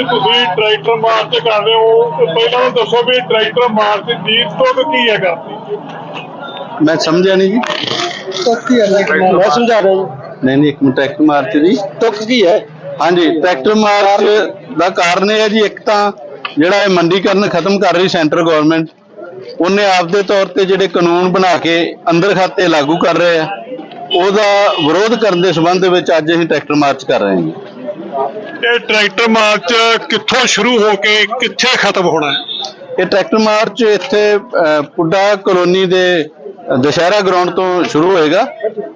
ਅੱਜ ਤੁਸੀਂ tractor March ਕਰ ਰਹੇ ਹੋ ਤੇ ਪਹਿਲਾਂ ਤਾਂ ਦੱਸੋ ਵੀ ਟਰੈਕਟਰ ਮਾਰਚ ਦੀ ਤੁਕ ਕੀ ਹੈ ਕਰਦੀ ਮੈਂ ਸਮਝਿਆ ਨਹੀਂ ਜੀ। ਤੁਕ ਕੀ ਹੈ ਮੈਂ ਸਮਝਾ ਰਿਹਾ ਜੀ। ਨਹੀਂ ਨਹੀਂ ਇੱਕ ਮਿੰਟ ਟਰੈਕਟਰ ਮਾਰਚ ਦੀ। ਤੁਕ ਕੀ ਹੈ? ਹਾਂਜੀ ਟਰੈਕਟਰ ਮਾਰਚ ਦਾ ਕਾਰਨ ਇਹ ਹੈ ਜੀ ਇੱਕ ਤਾਂ ਜਿਹੜਾ ਇਹ ਮੰਡੀਕਰਨ ਖਤਮ ਕਰ ਰਹੀ ਸੈਂਟਰ ਗਵਰਨਮੈਂਟ ਉਹਨੇ ਆਪਦੇ ਤੌਰ ਤੇ ਜਿਹੜੇ ਕਾਨੂੰਨ ਬਣਾ ਕੇ ਅੰਦਰ ਖਾਤੇ ਲਾਗੂ ਕਰ ਰਹੇ ਆ ਉਹਦਾ ਵਿਰੋਧ ਕਰਨ ਦੇ ਸੰਬੰਧ ਵਿੱਚ ਅੱਜ ਅਸੀਂ ਟਰੈਕਟਰ ਮਾਰਚ ਕਰ ਰਹੇ ਹਾਂ ਜੀ। ਇਹ ਟਰੈਕਟਰ ਮਾਰਚ ਕਿੱਥੋਂ ਸ਼ੁਰੂ ਹੋ ਕੇ ਕਿੱਥੇ ਖਤਮ ਹੋਣਾ ਹੈ? ਇਹ ਟਰੈਕਟਰ ਮਾਰਚ ਇੱਥੇ ਪੁੱਡਾ ਕਲੋਨੀ ਦੇ ਦੁਸ਼ਹਿਰਾ ਗਰਾਊਂਡ ਤੋਂ ਸ਼ੁਰੂ ਹੋਏਗਾ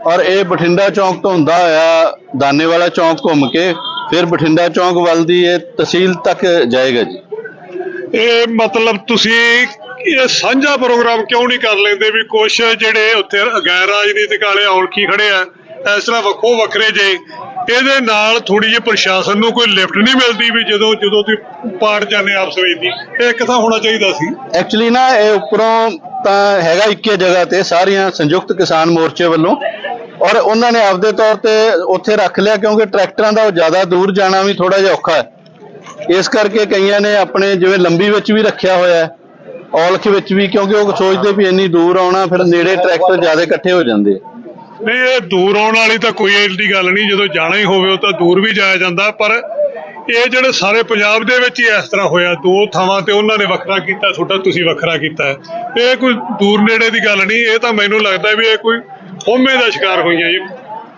ਔਰ ਇਹ ਬਠਿੰਡਾ ਚੌਂਕ ਤੋਂ ਹੁੰਦਾ ਹੋਇਆ ਦਾਨੇਵਾਲਾ ਚੌਂਕ ਘੁੰਮ ਕੇ ਫਿਰ ਬਠਿੰਡਾ ਚੌਂਕ ਵੱਲ ਦੀ ਇਹ ਤਹਿਸੀਲ ਤੱਕ ਜਾਏਗਾ ਜੀ। ਇਹ ਮਤਲਬ ਤੁਸੀਂ ਇਹ ਸਾਂਝਾ ਪ੍ਰੋਗਰਾਮ ਕਿਉਂ ਨਹੀਂ ਕਰ ਲੈਂਦੇ ਵੀ ਕੁਝ ਜਿਹੜੇ ਉੱਥੇ ਗੈਰ ਰਾਜਨੀਤਿਕ ਵਾਲੇ ਔਲਖੀ ਖੜੇ ਆ ਇਸ ਤਰ੍ਹਾਂ ਵੱਖੋ ਵੱਖਰੇ ਜੇ ਇਹਦੇ ਨਾਲ ਥੋੜੀ ਜਿਹੀ ਪ੍ਰਸ਼ਾਸਨ ਨੂੰ ਕੋਈ ਲਿਫਟ ਨਹੀਂ ਮਿਲਦੀ ਵੀ ਜਦੋਂ ਜਦੋਂ ਤੁਸੀਂ ਪਾੜ ਜਾਂਦੇ ਆਪਸ ਵਿੱਚ ਦੀ। ਇਹ ਇੱਕ ਤਾਂ ਹੋਣਾ ਚਾਹੀਦਾ ਸੀ। ਐਕਚੁਅਲੀ ਨਾ, ਇਹ ਉੱਪਰੋਂ ਤਾਂ ਹੈਗਾ ਇੱਕੇ ਜਗ੍ਹਾ ਤੇ ਸਾਰੀਆਂ ਸੰਯੁਕਤ ਕਿਸਾਨ ਮੋਰਚੇ ਵੱਲੋਂ। ਔਰ ਉਹਨਾਂ ਨੇ ਆਪਦੇ ਤੌਰ ਤੇ ਉੱਥੇ ਰੱਖ ਲਿਆ ਕਿਉਂਕਿ ਟਰੈਕਟਰਾਂ ਦਾ ਉਹ ਜ਼ਿਆਦਾ ਦੂਰ ਜਾਣਾ ਵੀ ਥੋੜਾ ਜਿਹਾ ਔਖਾ ਹੈ। ਇਸ ਕਰਕੇ ਕਈਆਂ ਨੇ ਆਪਣੇ ਜਿਵੇਂ ਲੰਬੀ ਵਿੱਚ ਵੀ ਰੱਖਿਆ ਹੋਇਆ ਹੈ, ਔਲਖ ਵਿੱਚ ਵੀ, ਕਿਉਂਕਿ ਉਹ ਸੋਚਦੇ ਵੀ ਇੰਨੀ ਦੂਰ ਆਉਣਾ, ਫਿਰ ਨੇੜੇ ਟਰੈਕਟਰ ਜ਼ਿਆਦਾ ਇਕੱਠੇ ਹੋ ਜਾਂਦੇ। ਆ। ਨਹੀਂ, ਇਹ ਦੂਰ ਆਉਣ ਵਾਲੀ ਤਾਂ ਕੋਈ ਐਡੀ ਗੱਲ ਨਹੀਂ, ਜਦੋਂ ਜਾਣਾ ਹੀ ਹੋਵੇ ਉਹ ਤਾਂ ਦੂਰ ਵੀ ਜਾਇਆ ਜਾਂਦਾ, ਪਰ ਇਹ ਜਿਹੜੇ ਸਾਰੇ ਪੰਜਾਬ ਦੇ ਵਿੱਚ ਹੀ ਇਸ ਤਰ੍ਹਾਂ ਹੋਇਆ, ਦੋ ਥਾਵਾਂ ਤੇ ਉਹਨਾਂ ਨੇ ਵੱਖਰਾ ਕੀਤਾ, ਤੁਹਾਡਾ ਤੁਸੀਂ ਵੱਖਰਾ ਕੀਤਾ। ਇਹ ਕੋਈ ਦੂਰ ਨੇੜੇ ਦੀ ਗੱਲ ਨਹੀਂ, ਇਹ ਤਾਂ ਮੈਨੂੰ ਲੱਗਦਾ ਵੀ ਇਹ ਕੋਈ ਹੋਮੇ ਦਾ ਸ਼ਿਕਾਰ ਹੋਈਆਂ ਜੀ।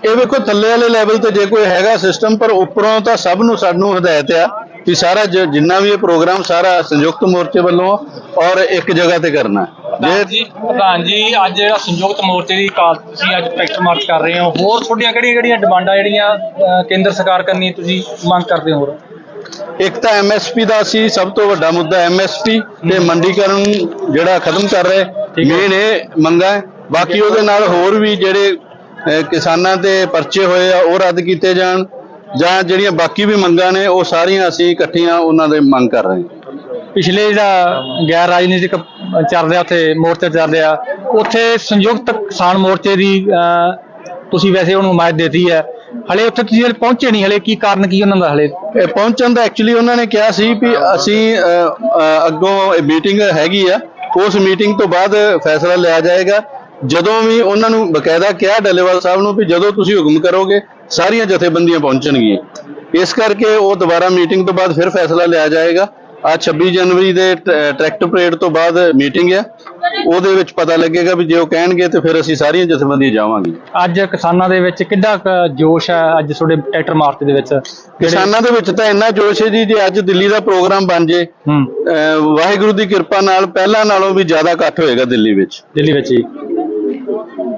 ਇਹ ਵੇਖੋ, ਥੱਲੇ ਵਾਲੇ ਲੈਵਲ ਤੇ ਜੇ ਕੋਈ ਹੈਗਾ ਸਿਸਟਮ ਪਰ ਉੱਪਰੋਂ ਤਾਂ ਸਭ ਨੂੰ ਸਾਨੂੰ ਹਦਾਇਤ ਆ ਕਿ ਸਾਰਾ ਜਿੰਨਾ ਵੀ ਇਹ ਪ੍ਰੋਗਰਾਮ ਸਾਰਾ ਸੰਯੁਕਤ ਮੋਰਚੇ ਵੱਲੋਂ ਔਰ ਇੱਕ ਜਗ੍ਹਾ ਤੇ ਕਰਨਾ। ਪ੍ਰਧਾਨ ਜੀ ਪ੍ਰਧਾਨ ਜੀ ਅੱਜ ਜਿਹੜਾ ਸੰਯੁਕਤ ਮੋਰਚੇ ਦੀ ਕਾਲ ਤੁਸੀਂ ਅੱਜ ਟਰੈਕਟਰ ਮਾਰਚ ਕਰ ਰਹੇ ਹੋ ਹੋਰ ਤੁਹਾਡੀਆਂ ਕਿਹੜੀਆਂ ਕਿਹੜੀਆਂ ਡਿਮਾਂਡਾਂ ਜਿਹੜੀਆਂ ਕੇਂਦਰ ਸਰਕਾਰ ਕਰਨੀ ਤੁਸੀਂ ਮੰਗ ਕਰਦੇ ਹੋ ਹੋਰ? ਇੱਕ ਤਾਂ ਐਮਐਸਪੀ ਦਾ ਸੀ ਸਭ ਤੋਂ ਵੱਡਾ ਮੁੱਦਾ ਐਮਐਸਪੀ ਤੇ ਮੰਡੀਕਰਨ ਜਿਹੜਾ ਖਤਮ ਕਰ ਰਹੇ। ਮੇਨ ਇਹ ਮੰਗਾ ਹੈ। ਬਾਕੀ ਉਹਦੇ ਨਾਲ ਹੋਰ ਵੀ ਜਿਹੜੇ ਕਿਸਾਨਾਂ ਦੇ ਪਰਚੇ ਹੋਏ ਆ ਉਹ ਰੱਦ ਕੀਤੇ ਜਾਣ ਜਾਂ ਜਿਹੜੀਆਂ ਬਾਕੀ ਵੀ ਮੰਗਾਂ ਨੇ ਉਹ ਸਾਰੀਆਂ ਅਸੀਂ ਇਕੱਠੀਆਂ ਉਹਨਾਂ ਦੇ ਮੰਗ ਕਰ ਰਹੇ ਹਾਂ। ਪਿਛਲੇ ਜਿਹੜਾ ਗੈਰ ਰਾਜਨੀਤਿਕ ਚੱਲ ਰਿਹਾ ਉੱਥੇ ਮੋਰਚਾ ਚੱਲ ਰਿਹਾ ਉੱਥੇ ਸੰਯੁਕਤ ਕਿਸਾਨ ਮੋਰਚੇ ਦੀ ਅਹ, ਤੁਸੀਂ ਵੈਸੇ ਉਹਨੂੰ ਹਮਾਇਤ ਦਿੱਤੀ ਹੈ। ਹਲੇ ਉੱਥੇ ਤੁਸੀਂ ਹਲੇ ਪਹੁੰਚੇ ਨਹੀਂ ਹਲੇ ਕੀ ਕਾਰਨ ਕੀ ਉਹਨਾਂ ਦਾ ਹਲੇ? ਪਹੁੰਚਣ ਦਾ ਐਕਚੁਅਲੀ ਉਹਨਾਂ ਨੇ ਕਿਹਾ ਸੀ ਵੀ ਅਸੀਂ ਅਹ, ਅੱਗੋਂ ਮੀਟਿੰਗ ਹੈਗੀ ਆ ਉਸ ਮੀਟਿੰਗ ਤੋਂ ਬਾਅਦ ਫੈਸਲਾ ਲਿਆ ਜਾਏਗਾ। ਜਦੋਂ ਵੀ ਉਹਨਾਂ ਨੂੰ ਬਕਾਇਦਾ ਕਿਹਾ ਡੱਲੇਵਾਲ ਸਾਹਿਬ ਨੂੰ ਵੀ ਜਦੋਂ ਤੁਸੀਂ ਹੁਕਮ ਕਰੋਗੇ ਸਾਰੀਆਂ ਜਥੇਬੰਦੀਆਂ ਪਹੁੰਚਣਗੀਆਂ। ਇਸ ਕਰਕੇ ਉਹ ਦੁਬਾਰਾ ਮੀਟਿੰਗ ਤੋਂ ਬਾਅਦ ਫਿਰ ਫੈਸਲਾ ਲਿਆ ਜਾਏਗਾ। ਆ 26 ਜਨਵਰੀ ਦੇ ਟਰੈਕਟਰ ਪਰੇਡ ਤੋਂ ਬਾਅਦ ਮੀਟਿੰਗ ਹੈ। ਉਹਦੇ ਵਿੱਚ ਪਤਾ ਲੱਗੇਗਾ ਵੀ ਜੇ ਉਹ ਕਹਿਣਗੇ ਤੇ ਫਿਰ ਅਸੀਂ ਸਾਰੀਆਂ ਜਥੇਬੰਦੀਆਂ ਜਾਵਾਂਗੇ। ਅੱਜ ਕਿਸਾਨਾਂ ਦੇ ਵਿੱਚ ਕਿੰਨਾ ਜੋਸ਼ ਹੈ ਅੱਜ ਤੁਹਾਡੇ ਟਰੈਕਟਰ ਮਾਰਚ ਦੇ ਵਿੱਚ? ਕਿਸਾਨਾਂ ਦੇ ਵਿੱਚ ਤਾਂ ਇੰਨਾ ਜੋਸ਼ ਹੈ ਜੀ ਜੇ ਅੱਜ ਦਿੱਲੀ ਦਾ ਪ੍ਰੋਗਰਾਮ ਬਣ ਜੇ ਵਾਹਿਗੁਰੂ ਦੀ ਕਿਰਪਾ ਨਾਲ ਪਹਿਲਾਂ ਨਾਲੋਂ ਵੀ ਜ਼ਿਆਦਾ ਇਕੱਠ ਹੋਏਗਾ ਦਿੱਲੀ ਵਿੱਚ। ਦਿੱਲੀ ਵਿੱਚ ਹੀ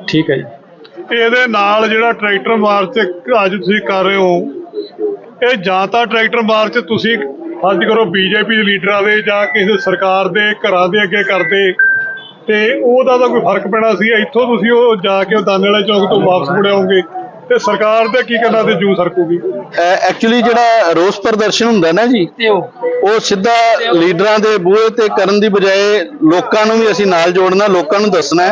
ਠੀਕ ਹੈ ਜੀ। ਇਹਦੇ ਨਾਲ ਜਿਹੜਾ ਟਰੈਕਟਰ ਮਾਰਚ ਅੱਜ ਤੁਸੀਂ ਕਰ ਰਹੇ ਹੋ ਇਹ ਜਾਂ ਤਾਂ ਟਰੈਕਟਰ ਮਾਰਚ ਤੁਸੀਂ ਅੱਜ ਕਰੋ ਬੀਜੇਪੀ ਦੇ ਲੀਡਰਾਂ ਦੇ ਜਾਂ ਕਿਸੇ ਸਰਕਾਰ ਦੇ ਘਰਾਂ ਦੇ ਅੱਗੇ ਕਰਦੇ। ਤੇ ਉਹਦਾ ਤਾਂ ਕੋਈ ਫ਼ਰਕ ਪੈਣਾ ਸੀ। ਇੱਥੋਂ ਤੁਸੀਂ ਉਹ ਜਾ ਕੇ ਉਹ ਦਾਨੇ ਵਾਲੇ ਚੌਕ ਤੋਂ ਵਾਪਸ ਮੁੜ ਆਓਗੇ ਤੇ ਸਰਕਾਰ ਦੇ ਕੀ ਕਰਨਾ ਤੇ ਜੂ ਸਰਕੂਗੀ ਐਕਚੁਅਲੀ ਜਿਹੜਾ ਰੋਸ ਪ੍ਰਦਰਸ਼ਨ ਹੁੰਦਾ ਨਾ ਜੀ, ਉਹ ਸਿੱਧਾ ਲੀਡਰਾਂ ਦੇ ਬੂਹੇ ਤੇ ਕਰਨ ਦੀ ਬਜਾਏ ਲੋਕਾਂ ਨੂੰ ਵੀ ਅਸੀਂ ਨਾਲ ਜੋੜਨਾ, ਲੋਕਾਂ ਨੂੰ ਦੱਸਣਾ।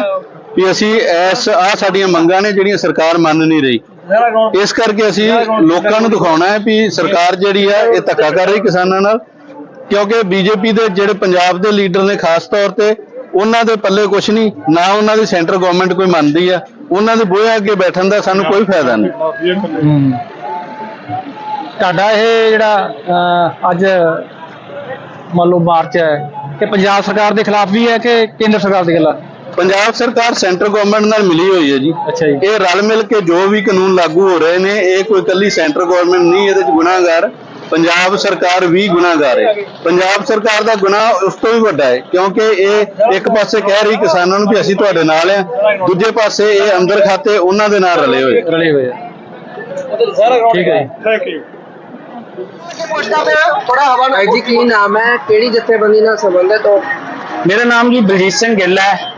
ਵੀ ਅਸੀਂ ਐਸ ਆ ਸਾਡੀਆਂ ਮੰਗਾਂ ਨੇ ਜਿਹੜੀਆਂ ਸਰਕਾਰ ਮੰਨ ਨਹੀਂ ਰਹੀ। ਇਸ ਕਰਕੇ ਅਸੀਂ ਲੋਕਾਂ ਨੂੰ ਦਿਖਾਉਣਾ ਹੈ ਵੀ ਸਰਕਾਰ ਜਿਹੜੀ ਹੈ ਇਹ ਧੱਕਾ ਕਰ ਰਹੀ ਕਿਸਾਨਾਂ ਨਾਲ। ਕਿਉਂਕਿ ਬੀਜੇਪੀ ਦੇ ਜਿਹੜੇ ਪੰਜਾਬ ਦੇ ਲੀਡਰ ਨੇ ਖਾਸ ਤੌਰ ਤੇ ਉਹਨਾਂ ਦੇ ਪੱਲੇ ਕੁਝ ਨਹੀਂ ਨਾ ਉਹਨਾਂ ਦੀ ਸੈਂਟਰ ਗਵਰਨਮੈਂਟ ਕੋਈ ਮੰਨਦੀ ਆ ਉਹਨਾਂ ਦੇ ਬੂਹੇ ਅੱਗੇ ਬੈਠਣ ਦਾ ਸਾਨੂੰ ਕੋਈ ਫਾਇਦਾ ਨਹੀਂ। ਤੁਹਾਡਾ ਇਹ ਜਿਹੜਾ ਅੱਜ ਮੰਨ ਲਓ ਮਾਰਚ ਹੈ ਇਹ ਪੰਜਾਬ ਸਰਕਾਰ ਦੇ ਖਿਲਾਫ ਵੀ ਹੈ ਕਿ ਕੇਂਦਰ ਸਰਕਾਰ ਦੇ ਖਿਲਾਫ? ਪੰਜਾਬ ਸਰਕਾਰ ਸੈਂਟਰ ਗਵਰਨਮੈਂਟ ਨਾਲ ਮਿਲੀ ਹੋਈ ਹੈ ਜੀ। ਅੱਛਾ ਜੀ। ਇਹ ਰਲ ਮਿਲ ਕੇ ਜੋ ਵੀ ਕਾਨੂੰਨ ਲਾਗੂ ਹੋ ਰਹੇ ਨੇ ਇਹ ਕੋਈ ਕੱਲੀ ਸੈਂਟਰ ਗਵਰਨਮੈਂਟ ਨਹੀਂ ਇਹਦੇ ਚ ਗੁਨਾਹਗਾਰ ਪੰਜਾਬ ਸਰਕਾਰ ਵੀ ਗੁਨਾਹਗਾਰ ਹੈ। ਪੰਜਾਬ ਸਰਕਾਰ ਦਾ ਗੁਨਾਹ ਉਸ ਤੋਂ ਵੀ ਵੱਡਾ ਹੈ ਕਿਉਂਕਿ ਇਹ ਇੱਕ ਪਾਸੇ ਕਹਿ ਰਹੀ ਕਿਸਾਨਾਂ ਨੂੰ ਵੀ ਅਸੀਂ ਤੁਹਾਡੇ ਨਾਲ ਆ ਦੂਜੇ ਪਾਸੇ ਇਹ ਅੰਦਰ ਖਾਤੇ ਉਹਨਾਂ ਦੇ ਨਾਲ ਰਲੇ ਹੋਏ ਰਲੇ ਹੋਏ ਆ। ਠੀਕ ਹੈ ਜੀ। ਥੈਂਕ ਯੂ ਭਾਈ ਜੀ ਕੀ ਨਾਮ ਹੈ? ਕਿਹੜੀ ਜਥੇਬੰਦੀ ਨਾਲ ਸੰਬੰਧਿਤ ਹੋ? ਮੇਰਾ ਨਾਮ ਜੀ ਬਲਜੀਤ ਸਿੰਘ ਗਿੱਲ ਹੈ।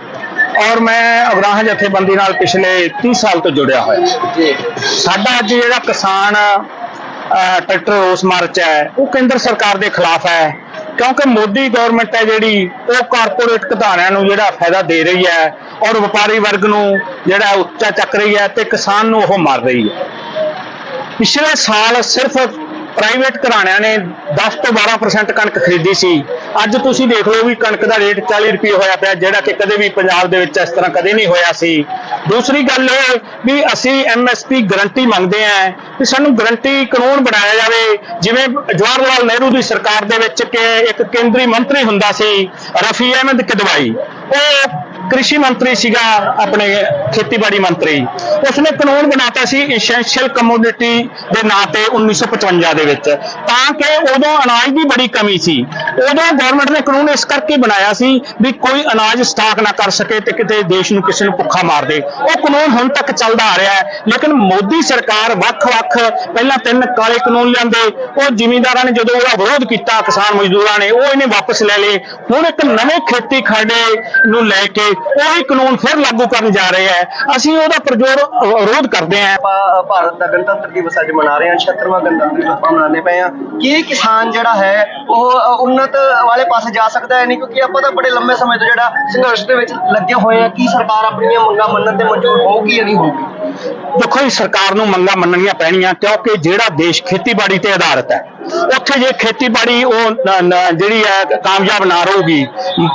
ਔਰ ਮੈਂ ਅਗਰਾਹਾਂ ਜਥੇਬੰਦੀ ਨਾਲ ਪਿਛਲੇ 30 ਸਾਲ ਤੋਂ ਜੁੜਿਆ ਹੋਇਆ। ਜੀ। ਸਾਡਾ ਅੱਜ ਜਿਹੜਾ ਕਿਸਾਨ ਟਰੈਕਟਰ ਰੋਸ ਮਾਰਚ ਹੈ ਉਹ ਕੇਂਦਰ ਸਰਕਾਰ ਦੇ ਖਿਲਾਫ ਹੈ। ਕਿਉਂਕਿ ਮੋਦੀ ਗਵਰਨਮੈਂਟ ਹੈ ਜਿਹੜੀ ਉਹ ਕਾਰਪੋਰੇਟ ਘਟਾਣਿਆਂ ਨੂੰ ਜਿਹੜਾ ਫਾਇਦਾ ਦੇ ਰਹੀ ਹੈ ਔਰ ਵਪਾਰੀ ਵਰਗ ਨੂੰ ਜਿਹੜਾ ਉੱਚਾ ਚੱਕ ਰਹੀ ਹੈ ਤੇ ਕਿਸਾਨ ਨੂੰ ਉਹ ਮਾਰ ਰਹੀ ਹੈ। ਪਿਛਲੇ ਸਾਲ ਸਿਰਫ ਪ੍ਰਾਈਵੇਟ ਘਰਾਣਿਆਂ ਨੇ 10 ਤੋਂ 12% ਕਣਕ ਖਰੀਦੀ ਸੀ। ਅੱਜ ਤੁਸੀਂ ਦੇਖ ਲਓ ਵੀ ਕਣਕ ਦਾ ਰੇਟ 40 ਰੁਪਏ ਹੋਇਆ ਪਿਆ, ਜਿਹੜਾ ਕਿ ਕਦੇ ਵੀ ਪੰਜਾਬ ਦੇ ਵਿੱਚ ਇਸ ਤਰ੍ਹਾਂ ਕਦੇ ਨਹੀਂ ਹੋਇਆ ਸੀ। ਦੂਸਰੀ ਗੱਲ ਇਹ ਵੀ ਅਸੀਂ ਐਮਐਸਪੀ ਗਰੰਟੀ ਮੰਗਦੇ ਆਂ ਕਿ ਸਾਨੂੰ ਗਰੰਟੀ ਕਾਨੂੰਨ ਬਣਾਇਆ ਜਾਵੇ। ਜਿਵੇਂ ਜਵਾਹਰ ਲਾਲ ਨਹਿਰੂ ਦੀ ਸਰਕਾਰ ਦੇ ਵਿੱਚ ਕਿ ਇੱਕ ਕੇਂਦਰੀ ਮੰਤਰੀ ਹੁੰਦਾ ਸੀ, ਰਫੀ ਅਹਿਮਦ ਕਿਦਵਾਈ, ਉਹ ਕ੍ਰਿਸ਼ੀ ਮੰਤਰੀ ਸੀਗਾ ਆਪਣੇ ਖੇਤੀਬਾੜੀ ਮੰਤਰੀ। ਉਸਨੇ ਕਾਨੂੰਨ ਬਣਾਤਾ ਸੀ ਐਸੈਂਸ਼ੀਅਲ ਕਮੋਡਿਟੀ ਦੇ ਨਾਂ ਤੇ 1955 ਦੇ ਵਿੱਚ। ਤਾਂ ਕਿ ਉਦੋਂ ਅਨਾਜ ਦੀ ਬੜੀ ਕਮੀ ਸੀ। ਉਦੋਂ ਗਵਰਨਮੈਂਟ ਨੇ ਕਾਨੂੰਨ ਇਸ ਕਰਕੇ ਬਣਾਇਆ ਸੀ ਵੀ ਕੋਈ ਅਨਾਜ ਸਟਾਕ ਨਾ ਕਰ ਸਕੇ ਤੇ ਕਿਤੇ ਦੇਸ਼ ਨੂੰ ਕਿਸੇ ਨੂੰ ਭੁੱਖਾ ਮਾਰ ਦੇ। ਉਹ ਕਾਨੂੰਨ ਹੁਣ ਤੱਕ ਚੱਲਦਾ ਆ ਰਿਹਾ ਹੈ। ਲੇਕਿਨ ਮੋਦੀ ਸਰਕਾਰ ਵੱਖ-ਵੱਖ ਪਹਿਲਾਂ ਤਿੰਨ ਕਾਲੇ ਕਾਨੂੰਨ ਲਿਆਂਦੇ। ਉਹ ਜ਼ਿਮੀਂਦਾਰਾਂ ਨੇ ਜਦੋਂ ਉਹਦਾ ਵਿਰੋਧ ਕੀਤਾ ਕਿਸਾਨ ਮਜ਼ਦੂਰਾਂ ਨੇ, ਉਹ ਇਹਨੇ ਵਾਪਸ ਲੈ ਲਏ। ਹੁਣ ਇੱਕ ਨਵੇਂ ਖੇਤੀ ਖਰੜੇ ਨੂੰ ਲੈ ਕੇ ਉਹੀ ਕਾਨੂੰਨ ਫਿਰ ਲਾਗੂ ਕਰਨ ਜਾ ਰਹੇ ਹੈ। ਅਸੀਂ ਉਹਦਾ ਪ੍ਰਜੋਰ ਵਿਰੋਧ ਕਰਦੇ ਹਾਂ। ਆਪਾਂ ਭਾਰਤ ਦਾ ਗਣਤੰਤਰ ਦਿਵਸ ਅੱਜ ਮਨਾ ਰਹੇ ਹਾਂ। 76ਵਾਂ ਗਣਤੰਤਰ ਦਿਵਸ ਆਪਾਂ ਮਨਾਉਂਦੇ ਪਏ ਹਾਂ। ਕੀ ਕਿਸਾਨ ਜਿਹੜਾ ਹੈ ਉਹ ਉੱਨਤ ਵਾਲੇ ਪਾਸੇ ਜਾ ਸਕਦਾ ਹੈ ਨਹੀਂ? ਕਿਉਂਕਿ ਆਪਾਂ ਤਾਂ ਬੜੇ ਲੰਮੇ ਸਮੇਂ ਤੋਂ ਜਿਹੜਾ ਸੰਘਰਸ਼ ਦੇ ਵਿੱਚ ਲੱਗੇ ਹੋਏ ਆ ਕੀ ਸਰਕਾਰ ਆਪਣੀਆਂ ਮੰਗਾਂ ਮੰਨਣ ਤੇ ਮਨਜ਼ੂਰ ਹੋਊਗੀ ਜਾਂ ਨਹੀਂ ਹੋਊਗੀ? ਦੇਖੋ ਜੀ ਸਰਕਾਰ ਨੂੰ ਮੰਗਾਂ ਮੰਨਣੀਆਂ ਪੈਣੀਆਂ ਕਿਉਂਕਿ ਜਿਹੜਾ ਦੇਸ਼ ਖੇਤੀਬਾੜੀ ਤੇ ਆਧਾਰਿਤ ਹੈ। ਉੱਥੇ ਜੇ ਖੇਤੀਬਾੜੀ ਉਹ ਨ- ਨ- ਜਿਹੜੀ ਹੈ ਕਾਮਯਾਬ ਨਾ ਰਹੂਗੀ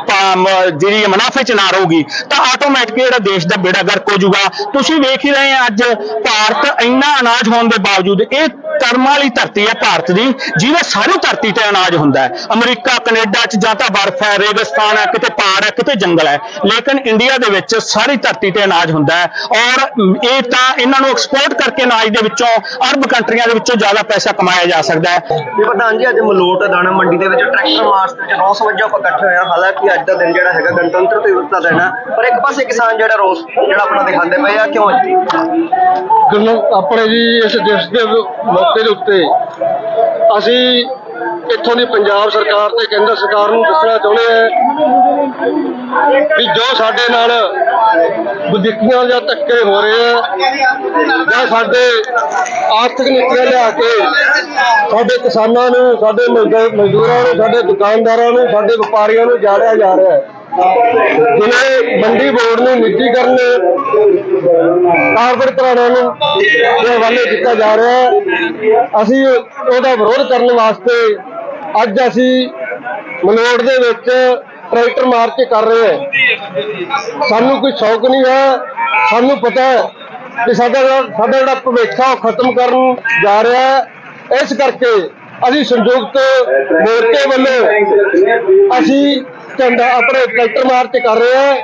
ਪਾ- ਜਿਹੜੀ ਮੁਨਾਫੇ ਚ ਨਾ ਰਹੂਗੀ, ਤਾਂ ਆਟੋਮੈਟਿਕ ਜਿਹੜਾ ਦੇਸ਼ ਦਾ ਬੇੜਾ ਗਰਕ ਹੋ ਜਾਊਗਾ। ਤੁਸੀਂ ਵੇਖ ਹੀ ਰਹੇ ਆ ਅੱਜ ਭਾਰਤ ਇੰਨਾ ਅਨਾਜ ਹੋਣ ਦੇ ਬਾਵਜੂਦ ਇਹ ਕਰਮਾਂ ਵਾਲੀ ਧਰਤੀ ਹੈ ਭਾਰਤ ਦੀ, ਜਿਹਦੇ ਸਾਰੀ ਧਰਤੀ ਤੇ ਅਨਾਜ ਹੁੰਦਾ ਹੈ। ਅਮਰੀਕਾ, ਕੈਨੇਡਾ ਚ ਜਾਂ ਤਾਂ ਬਰਫ਼ ਹੈ, ਰੇਗਿਸਤਾਨ ਹੈ, ਕਿਤੇ ਪਹਾੜ ਹੈ, ਕਿਤੇ ਜੰਗਲ ਹੈ। ਲੇਕਿਨ ਇੰਡੀਆ ਦੇ ਵਿੱਚ ਸਾਰੀ ਧਰਤੀ ਤੇ ਅਨਾਜ ਹੁੰਦਾ ਹੈ ਔਰ ਇਹ ਤਾਂ ਇਹਨਾਂ ਨੂੰ ਐਕਸਪੋਰਟ ਕਰਕੇ ਅਨਾਜ ਦੇ ਵਿੱਚੋਂ ਅਰਬ ਕੰਟਰੀਆਂ ਦੇ ਵਿੱਚੋਂ ਜ਼ਿਆਦਾ ਪੈਸਾ ਕਮਾਇਆ ਜਾ ਸਕਦਾ ਹੈ। ਵੀ ਪ੍ਰਧਾਨ ਜੀ, ਅੱਜ ਮਲੋਟ ਦਾਣਾ ਮੰਡੀ ਦੇ ਵਿੱਚ ਟਰੈਕਟਰ ਮਾਰਚ ਦੇ ਵਿੱਚ ਰੋਸ ਵਜੋਂ ਆਪਾਂ ਇਕੱਠੇ ਹੋਏ ਹਾਂ ਹਾਲਾਂਕਿ ਅੱਜ ਦਾ ਦਿਨ ਜਿਹੜਾ ਹੈਗਾ, ਗਣਤੰਤਰ ਦਿਵਸ ਦਾ ਦਿਨ ਹੈ ਪਰ ਇੱਕ ਪਾਸੇ ਕਿਸਾਨ ਜਿਹੜਾ ਰੋਸ, ਜਿਹੜਾ ਆਪਣਾ ਦਿਖਾਉਂਦੇ ਪਏ ਆ, ਕਿਉਂ ਜੀ? ਆਪਣੇ ਜੀ ਇਸ ਦਿਵਸ ਦੇ ਮੌਕੇ ਦੇ ਉੱਤੇ ਅਸੀਂ ਇੱਥੋਂ ਦੀ ਪੰਜਾਬ ਸਰਕਾਰ ਤੇ ਕੇਂਦਰ ਸਰਕਾਰ ਨੂੰ ਦੱਸਣਾ ਚਾਹੁੰਦੇ ਹਾਂ ਵੀ ਜੋ ਸਾਡੇ ਨਾਲ ਵਧੀਕੀਆਂ ਜਾਂ ਧੱਕੇ ਹੋ ਰਹੇ ਆ, ਜਾਂ ਸਾਡੇ ਆਰਥਿਕ ਨੀਤੀਆਂ ਲਿਆ ਕੇ ਸਾਡੇ ਕਿਸਾਨਾਂ ਨੂੰ, ਸਾਡੇ ਮਜ਼ਦੂਰਾਂ ਨੂੰ, ਸਾਡੇ ਦੁਕਾਨਦਾਰਾਂ ਨੂੰ, ਸਾਡੇ ਵਪਾਰੀਆਂ ਨੂੰ ਜਾੜਿਆ ਜਾ ਰਿਹਾ ਹੈ। ਜਿਵੇਂ ਮੰਡੀ ਬੋਰਡ ਨੂੰ ਨਿੱਜੀਕਰਨ ਕਾਰਪੋਰੇਟ ਘਰਾਣਿਆਂ ਨੂੰ ਦੇ ਹਵਾਲੇ ਕੀਤਾ ਜਾ ਰਿਹਾ ਹੈ। ਅਸੀਂ ਉਹਦਾ ਵਿਰੋਧ ਕਰਨ ਵਾਸਤੇ ਅੱਜ ਅਸੀਂ ਮਲੋੜ ਦੇ ਵਿੱਚ ਟਰੈਕਟਰ ਮਾਰਚ ਕਰ ਰਹੇ ਹਾਂ। ਸਾਨੂੰ ਕੋਈ ਸ਼ੌਕ ਨਹੀਂ ਹੈ। ਸਾਨੂੰ ਪਤਾ ਹੈ ਕਿ ਸਾਡਾ ਸਾਡਾ ਜਿਹੜਾ ਭਵਿੱਖ ਆ, ਉਹ ਖਤਮ ਕਰਨ ਜਾ ਰਿਹਾ ਹੈ। ਇਸ ਕਰਕੇ ਅਸੀਂ ਸੰਯੁਕਤ ਮੋਰਚੇ ਵੱਲੋਂ ਅਸੀਂ ਝੰਡਾ ਆਪਣੇ ਟਰੈਕਟਰ ਮਾਰਚ ਕਰ ਰਹੇ ਹਾਂ।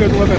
ਦੇ ਦੂੰਗਾ ਤੈਨੂੰ